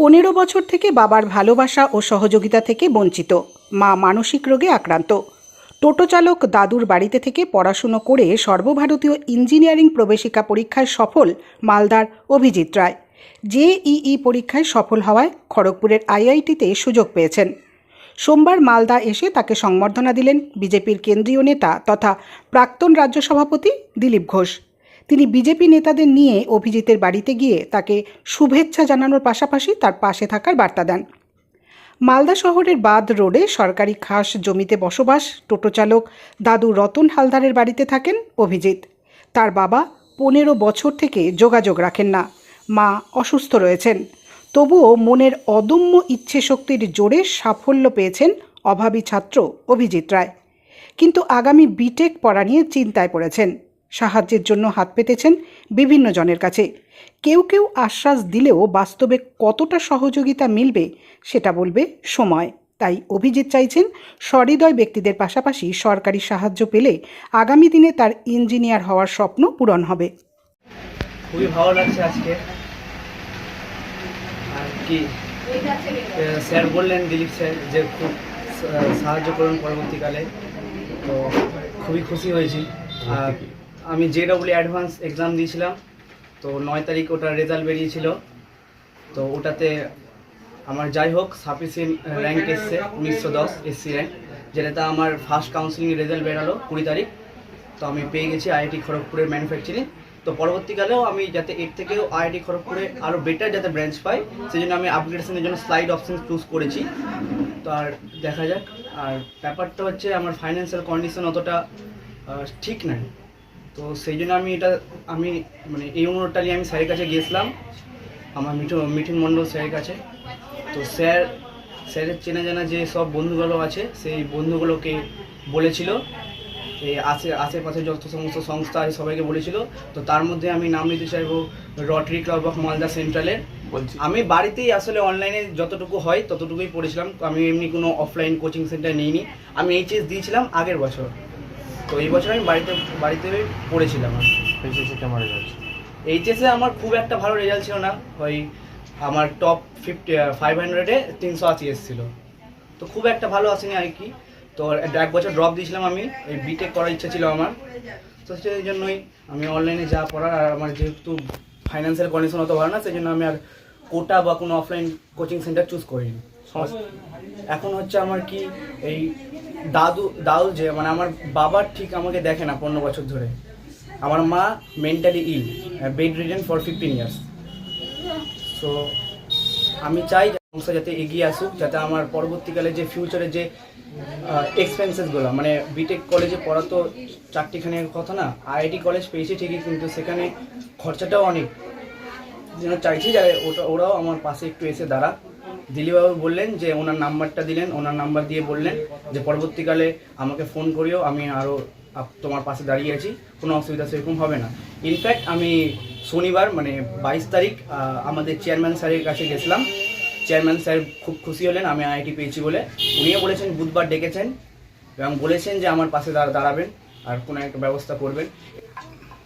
পনেরো বছর থেকে বাবার ভালোবাসা ও সহযোগিতা থেকে বঞ্চিত। মা মানসিক রোগে আক্রান্ত। টোটো চালক দাদুর বাড়িতে থেকে পড়াশুনো করে সর্বভারতীয় ইঞ্জিনিয়ারিং প্রবেশিকা পরীক্ষায় সফল মালদার অভিজিৎ রায়। জেইই পরীক্ষায় সফল হওয়ায় খড়গপুরের আইআইটিতে সুযোগ পেয়েছেন। সোমবার মালদা এসে তাকে সংবর্ধনা দিলেন বিজেপির কেন্দ্রীয় নেতা তথা প্রাক্তন রাজ্য সভাপতি দিলীপ ঘোষ। তিনি বিজেপি নেতাদের নিয়ে অভিজিতের বাড়িতে গিয়ে তাকে শুভেচ্ছা জানানোর পাশাপাশি তার পাশে থাকার বার্তা দেন। মালদা শহরের বাদ রোডে সরকারি খাস জমিতে বসবাস টোটো চালক দাদু রতন হালদারের বাড়িতে থাকেন অভিজিৎ। তার বাবা পনেরো বছর থেকে যোগাযোগ রাখেন না। মা অসুস্থ রয়েছেন। তবুও মনের অদম্য ইচ্ছে শক্তির জোরে সাফল্য পেয়েছেন অভাবী ছাত্র অভিজিৎ রায়। কিন্তু আগামী বিটেক পড়া নিয়ে চিন্তায় পড়েছেন। সাহায্যের জন্য হাত পেতেছেন বিভিন্ন জনের কাছে। কেউ কেউ আশ্বাস দিলেও বাস্তবে কতটা সহযোগিতা মিলবে সেটা বলবে সময়। তাই অভিজিৎ চাইছেন সহৃদয় ব্যক্তিদের পাশাপাশি সরকারি সাহায্য পেলে আগামী দিনে তার ইঞ্জিনিয়ার হওয়ার স্বপ্ন পূরণ হবে। খুবই ভালো লাগছে আজকে। আর কি স্যার বললেন দিলীপ স্যার যে খুব সাহায্য করুন পরবর্তীকালে। তো খুবই খুশি হয়েছি। আর আমি জে ডব্লিউ অ্যাডভান্স এক্সাম দিয়েছিলাম, তো নয় তারিখ ওটার রেজাল্ট বেরিয়েছিল। তো ওটাতে আমার যাই হোক সাফিসিয়েন্ট র্যাঙ্ক এসছে, উনিশশো দশ এসসি র্যাঙ্ক যেটাতে আমার ফার্স্ট কাউন্সিলিং রেজাল্ট বেরালো কুড়ি তারিখ। তো আমি পেয়ে গেছি আইআইটি খড়গপুরের ম্যানুফ্যাকচারিং তো পরবর্তীকালেও আমি যাতে এর থেকেও আইআইটি খড়গপুরে আরও বেটার যাতে ব্রাঞ্চ পাই সেই জন্য আমি আপগ্রেডেশনের জন্য স্লাইড অপশন চুজ করেছি। তো আর দেখা যাক, আর ব্যাপারটা হচ্ছে আমার ফাইন্যান্সিয়াল কন্ডিশন অতটা ঠিক নাই। তো সেই জন্য আমি এটা আমি মানে এই অনুরোধটা নিয়ে আমি স্যারের কাছে গিয়েছিলাম আমার মিঠুন মিঠুন মণ্ডল স্যারের কাছে। তো স্যার স্যারের চেনা জানা যে সব বন্ধুগুলো আছে সেই বন্ধুগুলোকে বলেছিল এই আশে আশেপাশে যত সমস্ত সংস্থা আছে সবাইকে বলেছিল। তো তার মধ্যে আমি নাম নিতে চাইব রটারি ক্লাব অফ মালদা সেন্ট্রালের। বলছি। আমি বাড়িতেই আসলে অনলাইনে যতটুকু হয় ততটুকুই পড়েছিলাম। তো আমি এমনি কোনো অফলাইন কোচিং সেন্টার নিইনি। আমি এইচএস দিয়েছিলাম আগের বছর। তো এই বছর আমি বাড়িতে বাড়িতে পড়েছিলাম আর। এইচএসে কেমন রেজাল্ট এইচএসে আমার খুব একটা ভালো রেজাল্ট ছিল না। ওই আমার টপ ফিফটি ফাইভ হান্ড্রেডে তিনশো আশি এসেছিল। তো খুব একটা ভালো আসেনি আর কি। তো এক বছর ড্রপ দিয়েছিলাম আমি। এই বিটেক করার ইচ্ছা ছিল আমার। তো সেই জন্যই আমি অনলাইনে যা পড়ার আর আমার যেহেতু ফাইন্যান্সিয়াল কন্ডিশন অত ভালো না সেই জন্য আমি আর কোটা বা কোনো অফলাইন কোচিং সেন্টার চুজ করিনি। এখন হচ্ছে আমার কি এই দাদু দাদু যে মানে আমার বাবার ঠিক আমাকে দেখে না পনেরো বছর ধরে। আমার মা mentally ill bedridden for fifteen years so আমি চাই সংস্থা যাতে এগিয়ে আসুক, যাতে আমার পরবর্তীকালে যে ফিউচারে যে এক্সপেন্সেসগুলো মানে বিটেক কলেজে পড়া তো চারটিখানি কথা না আইআইটি কলেজ পেয়েছি ঠিকই, কিন্তু সেখানে খরচাটাও অনেক। যেন চাইছি যে ওটা, ওরাও আমার পাশে একটু এসে দাঁড়া দিলীপবাবু বললেন যে ওনার নাম্বারটা দিলেন, ওনার নাম্বার দিয়ে বললেন যে পরবর্তীকালে আমাকে ফোন করিও, আমি আরও তোমার পাশে দাঁড়িয়ে আছি, কোনো অসুবিধা সেরকম হবে না। ইনফ্যাক্ট আমি শনিবার মানে বাইশ তারিখ আমাদের চেয়ারম্যান স্যারের কাছে গেছিলাম। চেয়ারম্যান স্যার খুব খুশি হলেন, আমি আইআইটি পেয়েছি বলে। উনিও বলেছেন, বুধবার ডেকেছেন। এবং বলেছেন যে আমার পাশে দাঁড়া- দাঁড়াবেন আর কোনো একটা ব্যবস্থা করবেন।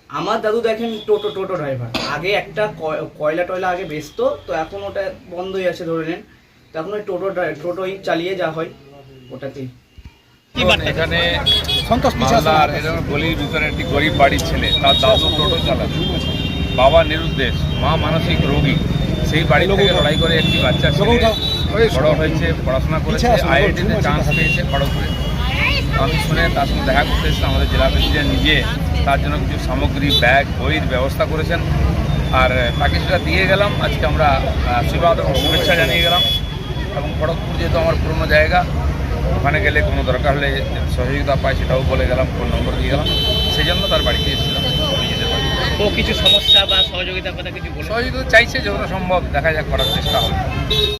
আমার দাদু দেখেন টোটো টোটো ড্রাইভার আগে একটা কয়- কয়লা টয়লা আগে বেচতো, তো এখন ওটা বন্ধই আছে ধরে নেন। তো এখন ওই টোটো ড্রাই- টোটোই চালিয়ে যা হয় ওটাতেই এখানে মালদার এরকম গলির ভিতরে একটি গরিব বাড়ির ছেলে তার দাদু টোটো চালাতো। বাবা নিরুদ্দেশ মা মানসিক রোগী। সেই বাড়ি থেকে লড়াই করে একটি বাচ্চা ছেলে বড় হয়েছে পড়াশোনা করেছে আইআইটিতে চান্স পেয়েছে খড়গপুরে। আমি শুনে তার সঙ্গে দেখা করতে এসেছিলাম আমাদের জেলা প্রেসিডেন্ট নিজে তার জন্য কিছু সামগ্রী ব্যাগ বইয়ের ব্যবস্থা করেছেন। আর তাকে সেটা দিয়ে গেলাম। আজকে আমরা আশীর্বাদ এবং শুভেচ্ছা জানিয়ে গেলাম। এবং খড়গপুর যেহেতু আমার পুরনো জায়গা ওখানে গেলে কোনো দরকার হলে সহযোগিতা পাই সেটাও বলে গেলাম ফোন নম্বর দিয়ে গেলাম। সেই জন্য তার বাড়িতে এসেছিলাম নিজেদের বাড়ি ও কিছু সমস্যা বা সহযোগিতা কথা কিছু সহযোগিতা চাইছে যতটা সম্ভব দেখা যাক করার চেষ্টা হবে।